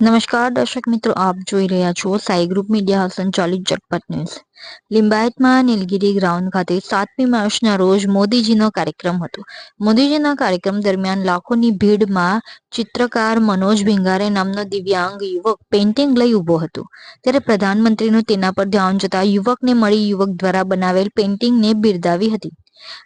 નમસ્કાર, દર્શક મિત્રો, આપ જોઈ રહ્યા છો સાઈ ગ્રુપ મીડિયા સંચાલિત ઝટપટ ન્યૂઝ. લિંબાયતમાં નીલગિરી ગ્રાઉન્ડ ખાતે સાતમી માર્ચના રોજ મોદીજીનો કાર્યક્રમ હતો. મોદીજીના કાર્યક્રમ દરમિયાન લાખોની ભીડમાં ચિત્રકાર મનોજ ભિંગારે નામનો દિવ્યાંગ યુવક પેઇન્ટિંગ લઈ ઊભો હતો. ત્યારે પ્રધાનમંત્રીનું તેના પર ધ્યાન જતા યુવકને મળી યુવક દ્વારા બનાવેલ પેઇન્ટિંગને બિરદાવી હતી.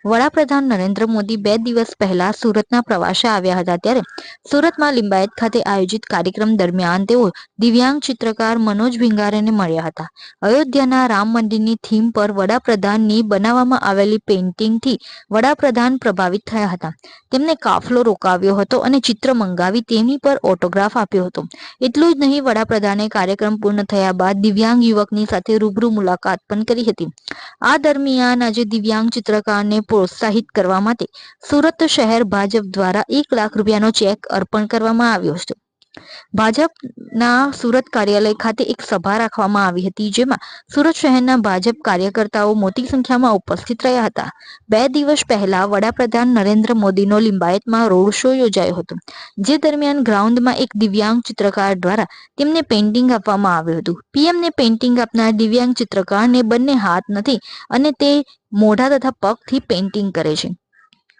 વડાપ્રધાન નરેન્દ્ર મોદી બે દિવસ પહેલા સુરતના પ્રવાસે આવ્યા હતા ત્યારે સુરતમાં લિંબાયત ખાતે આયોજિત કાર્યક્રમ દરમિયાન તેઓ દિવ્યાંગ ચિત્રકાર મનોજ ભિંગારેને મળ્યા હતા. અયોધ્યાના રામ મંદિરની થીમ પર વડાપ્રધાનની બનાવવામાં આવેલી પેઇન્ટિંગથી વડાપ્રધાન પ્રભાવિત થયા હતા. તેમને કાફલો રોકાવ્યો હતો અને ચિત્ર મંગાવી તેની પર ઓટોગ્રાફ આપ્યો હતો. એટલું જ નહીં, વડાપ્રધાને કાર્યક્રમ પૂર્ણ થયા બાદ દિવ્યાંગ યુવકની સાથે રૂબરૂ મુલાકાત પણ કરી હતી. આ દરમિયાન આજે દિવ્યાંગ ચિત્રકારને પ્રોત્સાહિત કરવા માટે સુરત શહેર ભાજપ દ્વારા એક લાખ રૂપિયાનો ચેક અર્પણ કરવામાં આવ્યો છે ભાજપના સુરત કાર્યાલય ખાતે એક સભા રાખવામાં આવી હતી, જેમાં સુરત શહેરના ભાજપ કાર્યકર્તાઓ મોટી સંખ્યામાં ઉપસ્થિત રહ્યા હતા. બે દિવસ પહેલા વડાપ્રધાન નરેન્દ્ર મોદીનો લિંબાયતમાં રોડ શો યોજાયો હતો, જે દરમિયાન ગ્રાઉન્ડમાં એક દિવ્યાંગ ચિત્રકાર દ્વારા તેમને પેઇન્ટિંગ આપવામાં આવ્યું હતું. પીએમને પેઇન્ટિંગ આપનાર દિવ્યાંગ ચિત્રકારને બંને હાથ નથી અને તે મોઢા તથા પગથી પેઇન્ટિંગ કરે છે.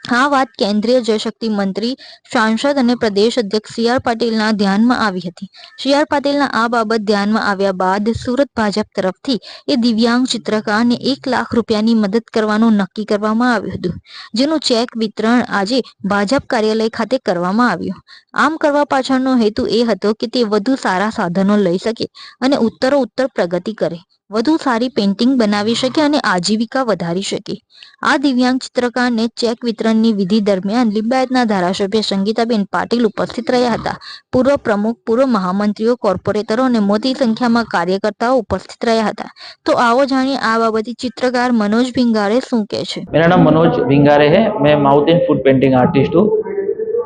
આ વાત કેન્દ્રીય જળશક્તિ મંત્રી, સાંસદ અને પ્રદેશ અધ્યક્ષ સી આર પાટીલના ધ્યાનમાં આવી હતી. સી આર પાટીલના આ બાબત ધ્યાનમાં આવ્યા બાદ સુરત ભાજપ તરફથી એ દિવ્યાંગ ચિત્રકારને એક લાખ રૂપિયાની મદદ કરવાનું નક્કી કરવામાં આવ્યું હતું, જેનું ચેક વિતરણ આજે ભાજપ કાર્યાલય ખાતે કરવામાં આવ્યું. આમ કરવા પાછળનો હેતુ એ હતો કે તે વધુ સારા સાધનો લઈ શકે અને ઉત્તરો ઉત્તર પ્રગતિ કરે. વધુ સારી પેઇન્ટિંગ બનાવી શકે અને આજીવિકા વધારી શકે. આ દિવ્યાંગ ચિત્રકારને ચેક વિતરણની વિધિ દરમિયાન લિંબાયતના ધારાસભ્ય સંગીતાબેન પાટીલ ઉપસ્થિત રહ્યા હતા. પૂર્વ પ્રમુખ, પૂર્વ મહામંત્રીઓ, કોર્પોરેટરો અને મોટી સંખ્યામાં કાર્યકર્તાઓ ઉપસ્થિત રહ્યા હતા. તો આવો જાણીએ આ બાબતે ચિત્રકાર મનોજ ભિંગારે શું કહે છે? મનોજ ભિંગારે મેં mouth foot painting artist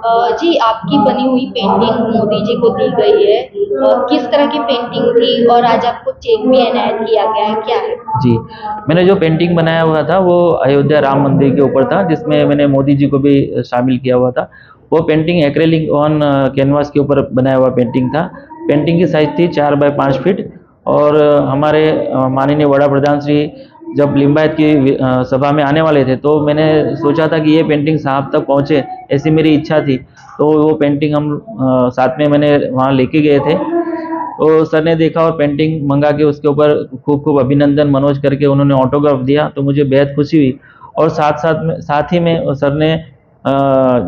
ji, आपकी बनी हुई पेंटिंग मोदी जी को दी गई है। किस तरह की पेंटिंग थी और आज आपको चेक भी इनायत किया गया है? क्या है? जी, मैंने जो पेंटिंग बनाया हुआ था, वो अयोध्या राम मंदिर के ऊपर था, जिसमें मैंने मोदी जी को भी शामिल किया हुआ था। वो पेंटिंग एक्रेलिक ऑन कैनवास के ऊपर बनाया हुआ पेंटिंग था। पेंटिंग की साइज़ थी चार बाय पाँच फीट और हमारे माननीय वड़ा प्रधान श्री जब लिम्बायत की सभा में आने वाले थे तो मैंने सोचा था कि ये पेंटिंग साहब तक पहुँचे, ऐसी मेरी इच्छा थी। तो वो पेंटिंग हम साथ में मैंने वहाँ लेके गए थे। तो सर ने देखा और पेंटिंग मंगा के उसके ऊपर खूब खूब अभिनंदन, मनोज करके उन्होंने ऑटोग्राफ दिया तो मुझे बेहद खुशी हुई। और साथ साथ में, साथ ही में सर ने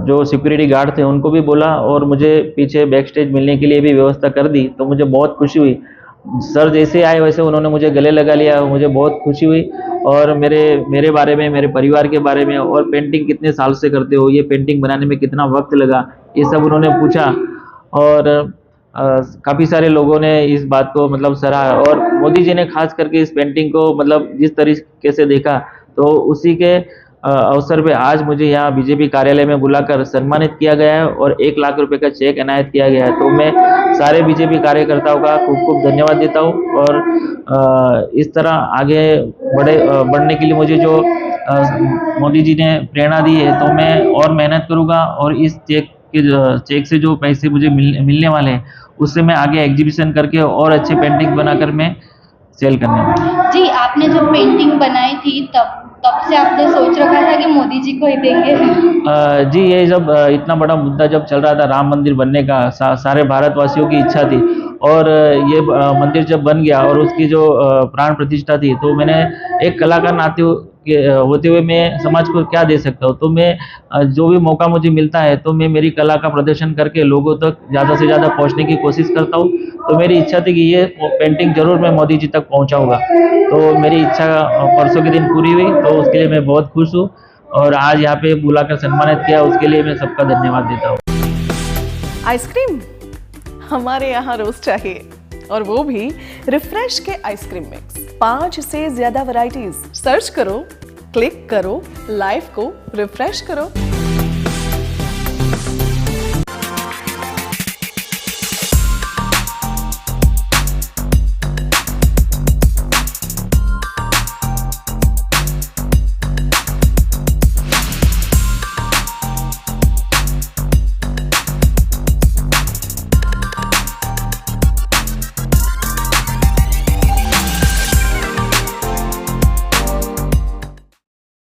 जो सिक्योरिटी गार्ड थे, उनको भी बोला और मुझे पीछे बैक स्टेज मिलने के लिए भी व्यवस्था कर दी तो मुझे बहुत खुशी हुई। सर जैसे आए, वैसे उन्होंने मुझे गले लगा लिया, मुझे बहुत खुशी हुई। और मेरे मेरे बारे में, मेरे परिवार के बारे में, और पेंटिंग कितने साल से करते हो, ये पेंटिंग बनाने में कितना वक्त लगा, ये सब उन्होंने पूछा। और काफ़ी सारे लोगों ने इस बात को मतलब सराहा। और मोदी जी ने खास करके इस पेंटिंग को मतलब जिस तरीके से देखा तो उसी के अवसर पे आज मुझे यहाँ बीजेपी कार्यालय में बुलाकर सम्मानित किया गया है, और एक लाख रुपए का चेक इनायत किया गया है। तो मैं सारे बीजेपी कार्यकर्ताओं का खूब खूब धन्यवाद देता हूँ और इस तरह आगे बढ़े बढ़ने के लिए मुझे जो मोदी जी ने प्रेरणा दी है तो मैं और मेहनत करूँगा और इस चेक के चेक से जो पैसे मुझे मिल, मिलने वाले हैं उससे मैं आगे एग्जीबिशन करके और अच्छे पेंटिंग बनाकर मैं सेल करने में। जी आपने जब पेंटिंग बनाई थी तब तब से आपने सोच रखा था कि मोदी जी को ही देंगे? जी ये जब इतना बड़ा मुद्दा जब चल रहा था राम मंदिर बनने का सा, सारे भारतवासियों की इच्छा थी। और ये मंदिर जब बन गया और उसकी जो प्राण प्रतिष्ठा थी तो मैंने एक कलाकार नाते होते हुए मैं समाज को क्या दे सकता हूँ? तो मैं जो भी मौका मुझे मिलता है तो मैं मेरी कला का प्रदर्शन करके लोगों तक ज़्यादा से ज़्यादा पहुँचने की कोशिश करता हूँ। तो मेरी इच्छा थी कि ये पेंटिंग ज़रूर मैं मोदी जी तक पहुँचाऊँगा। तो मेरी इच्छा परसों के दिन पूरी हुई तो उसके लिए मैं बहुत खुश हूँ और आज यहाँ पे बुलाकर सम्मानित किया, उसके लिए मैं सबका धन्यवाद देता हूँ। आइसक्रीम? हमारे यहाँ रोज चाहिए और वो भी रिफ्रेश के आइसक्रीम मिक्स। पाँच से ज़्यादा वैरायटीज सर्च करो क्लिक करो लाइफ को रिफ्रेश करो।